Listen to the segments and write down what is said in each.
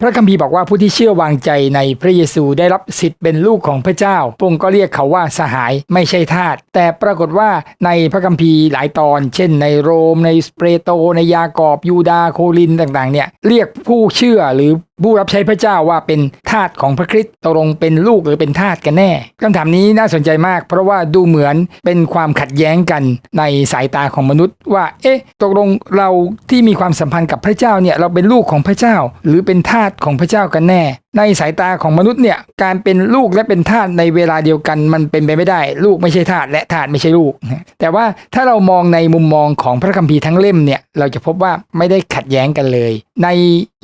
พระคัมภีร์บอกว่าผู้ที่เชื่อวางใจในพระเยซูได้รับสิทธิ์เป็นลูกของพระเจ้าพงก็เรียกเขาว่าสหายไม่ใช่ทาสแต่ปรากฏว่าในพระคัมภีร์หลายตอน เช่น ในโรมในสเปรโตในยากอบยูดาโคลินต่างๆเนี่ยเรียกผู้เชื่อหรือ ผู้รับใช้พระเจ้าว่าเป็นทาสของพระคริสต์ตกลงเป็นลูกหรือเป็นทาสกันแน่คำถามนี้น่าสนใจมาก เพราะว่าดูเหมือนเป็นความขัดแย้งกันในสายตาของมนุษย์ ว่า เอ๊ะ ตกลงเราที่มีความสัมพันธ์กับพระเจ้าเนี่ยเราเป็นลูกของพระเจ้า หรือเป็นทาสของพระเจ้ากันแน่ ในสายตาของมนุษย์เนี่ยการเป็นลูกและเป็นทาสในเวลาเดียวกันมันเป็นไปไม่ได้ ลูกไม่ใช่ทาสและทาสไม่ใช่ลูกนะแต่ว่าถ้าเรามองในมุมมองของพระคัมภีร์ทั้งเล่มเนี่ยเราจะพบว่าไม่ได้ขัดแย้งกันเลย ใน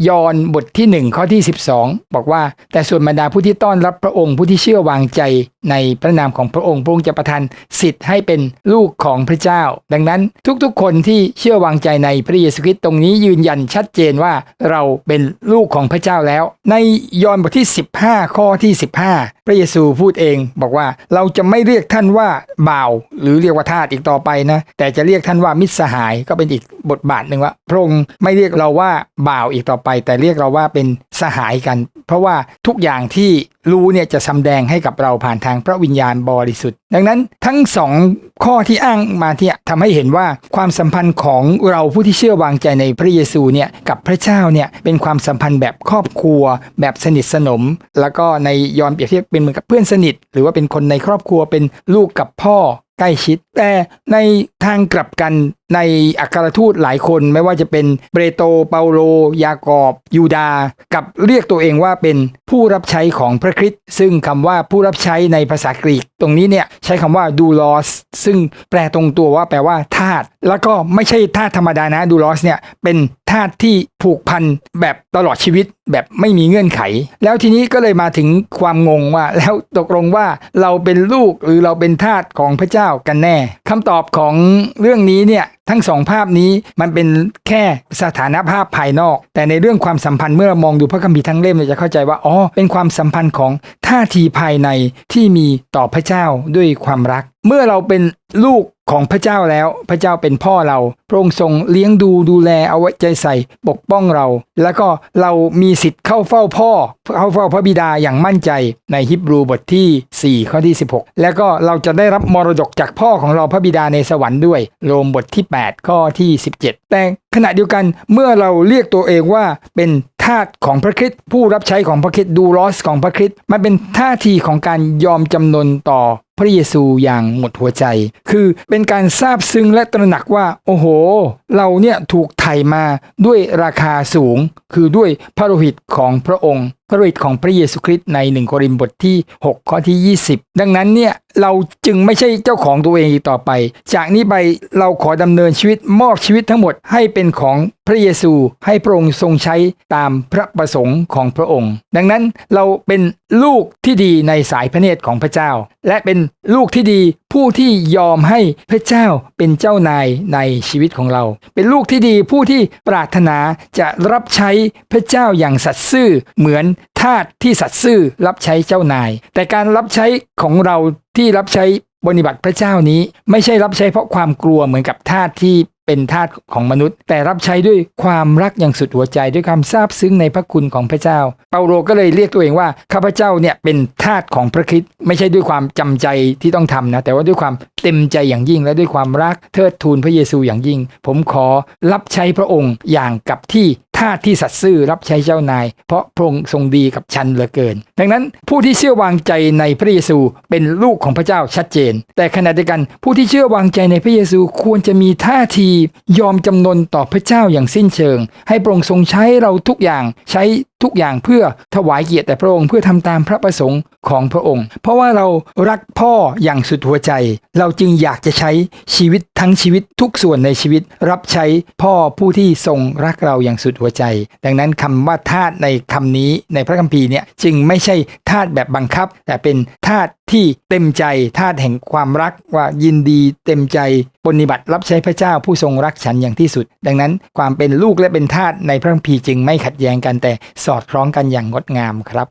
ยอห์นบทที่ 1 ข้อที่ 12 บอกว่า แต่ส่วนบรรดาผู้ที่ต้อนรับพระองค์ผู้ที่เชื่อวางใจ ในพระนามของพระองค์พระองค์จะประทานสิทธิ์ให้เป็นลูกของพระเจ้า ดังนั้นทุกๆ คนที่เชื่อวางใจในพระเยซูคริสต์ตรงนี้ยืนยันชัดเจนว่าเราเป็นลูกของพระเจ้าแล้ว ในยอห์นบทที่ 15 ข้อที่ 15 พระเยซูพูดเองบอกว่าเราจะไม่เรียกท่านว่าบ่าว หรือเรียกว่าทาสอีกต่อไปนะ แต่จะเรียกท่านว่ามิตรสหายก็เป็นอีกบทบาทหนึ่งว่าพระองค์ไม่เรียกเราว่าบ่าวอีกต่อไป แต่เรียกเราว่าเป็นสหายกัน เพราะว่าทุกอย่างที่รู้เนี่ยจะสำแดงให้กับเราผ่านทางพระวิญญาณบริสุทธิ์ ดังนั้นทั้งสองข้อที่อ้างมาที่ทำให้เห็นว่าความสัมพันธ์ของเราผู้ที่เชื่อวางใจในพระเยซูเนี่ยกับพระเจ้าเนี่ยเป็นความสัมพันธ์แบบครอบครัว แบบสนิทสนม แล้วก็ในยอห์นเปรียบเทียบเป็นเหมือนกับเพื่อนสนิท หรือว่าเป็นคนในครอบครัวเป็นลูกกับพ่อ ใกล้ชิด แต่ในทางกลับกันในอัครทูตหลายคนไม่ว่าจะเป็นเบรโตเปาโล ยากอบยูดา กับเรียกตัวเองว่าเป็นผู้รับใช้ของพระคริสต์ซึ่งคำว่าผู้รับใช้ในภาษากรีก ตรงนี้เนี่ยใช้คำว่าดูลอสซึ่งแปลตรงตัวว่าแปลว่าทาสแล้วก็ไม่ใช่ทาสธรรมดานะดูลอสเนี่ยเป็นทาสที่ผูกพันแบบตลอดชีวิตแบบไม่มีเงื่อนไข แล้วทีนี้ก็เลยมาถึงความงงว่า แล้วตกลงว่าเราเป็นลูกหรือเราเป็นทาสของพระเจ้ากันแน่คำตอบของเรื่องนี้เนี่ยทั้งสองภาพนี้มันเป็นแค่สถานภาพภายนอก แต่ในเรื่องความสัมพันธ์เมื่อเรามองดูพระคัมภีร์ทั้งเล่มเราจะเข้าใจว่าอ๋อเป็นความสัมพันธ์ของท่าทีภายในที่มีต่อพระเจ้าเจ้าด้วยความรัก เมื่อเราเป็นลูกของพระเจ้าแล้ว พระเจ้าเป็นพ่อเรา พระองค์ทรงเลี้ยงดูดูแลเอาไว้ใจใส่ปกป้องเรา แล้วก็เรามีสิทธิ์เข้าเฝ้าพ่อ เข้าเฝ้าพระบิดาอย่างมั่นใจในฮิบรูบทที่ 4 ข้อที่ 16 แล้วก็เราจะได้รับมรดกจากพ่อของเราพระบิดาในสวรรค์ด้วย โรมบทที่ 8 ข้อที่ 17 แต่ขณะเดียวกันเมื่อเราเรียกตัวเองว่าเป็น ทาสของพระคริสต์ผู้รับใช้ของพระคริสต์ดูลอสของพระคริสต์มันเป็นท่าทีของการยอมจำนนต่อพระเยซูอย่างหมดหัวใจ คือเป็นการซาบซึ้งและตระหนักว่า โอ้โห เราเนี่ยถูกไถ่มาด้วยราคาสูง คือด้วยพระโลหิตของพระองค์พระโลหิตของพระเยซูคริสต์ในหนึ่งโครินธ์บทที่ 6 ข้อที่ 20 ดังนั้นเนี่ยเราจึงไม่ใช่เจ้าของตัวเองอีกต่อไป จากนี้ไปเราขอดำเนินชีวิตมอบชีวิตทั้งหมดให้เป็นของพระเยซูให้พระองค์ทรงใช้ตามพระประสงค์ของพระองค์ ดังนั้นเราเป็นลูกที่ดีในสายพระเนตรของพระเจ้า และเป็นลูกที่ดี ผู้ที่ยอมให้พระเจ้าเป็นเจ้านายในชีวิตของเรา เป็นลูกที่ดีผู้ที่ปรารถนาจะรับใช้พระเจ้าอย่างสัตย์ซื่อ เหมือนทาสที่สัตย์ซื่อรับใช้เจ้านาย แต่การรับใช้ของเราที่รับใช้ปฏิบัติพระเจ้านี้ไม่ใช่รับใช้เพราะความกลัวเหมือนกับทาสที่ เป็นทาสของมนุษย์ แต่รับใช้ด้วยความรักอย่างสุดหัวใจด้วยความซาบซึ้งในพระคุณของพระเจ้า เปาโลก็เลยเรียกตัวเองว่าข้าพเจ้าเนี่ยเป็นทาสของพระคริสต์ไม่ใช่ด้วยความจำใจที่ต้องทำนะแต่ว่าด้วยความเต็มใจอย่างยิ่ง และด้วยความรักเทิดทูนพระเยซูอย่างยิ่ง ผมขอรับใช้พระองค์อย่างกับที่าสที่สัตย์ซื่อรับใช้เจ้านาย เพราะพระองค์ทรงดีกับฉันเหลือเกิน ดังนั้นผู้ที่เชื่อวางใจในพระเยซูเป็นลูกของพระเจ้าชัดเจน แต่ขณะเดียวกันผู้ที่เชื่อวางใจในพระเยซูควรจะมีท่าทียอมจำนนต่อพระเจ้าอย่างสิ้นเชิง ให้พระองค์ทรงใช้เราทุกอย่างใช้ ทุกอย่างเพื่อถวายเกียรติแต่พระองค์เพื่อทำตามพระประสงค์ของพระองค์ เพราะว่าเรารักพ่ออย่างสุดหัวใจ เราจึงอยากจะใช้ชีวิตทั้งชีวิตทุกส่วนในชีวิต รับใช้พ่อผู้ที่ทรงรักเราอย่างสุดหัวใจ ดังนั้นคำว่าทาตในคำนี้ในพระคัมภีร์เนี่ยจึงไม่ใช่ทาตแบบบังคับ แต่เป็นทาต ที่เต็มใจทาสแห่งความรักว่ายินดีเต็มใจปฏิบัติรับใช้พระเจ้าผู้ทรงรักฉันอย่างที่สุด ดังนั้นความเป็นลูกและเป็นทาสในพระคัมภีร์จึงไม่ขัดแย้งกันแต่สอดคล้องกันอย่างงดงามครับ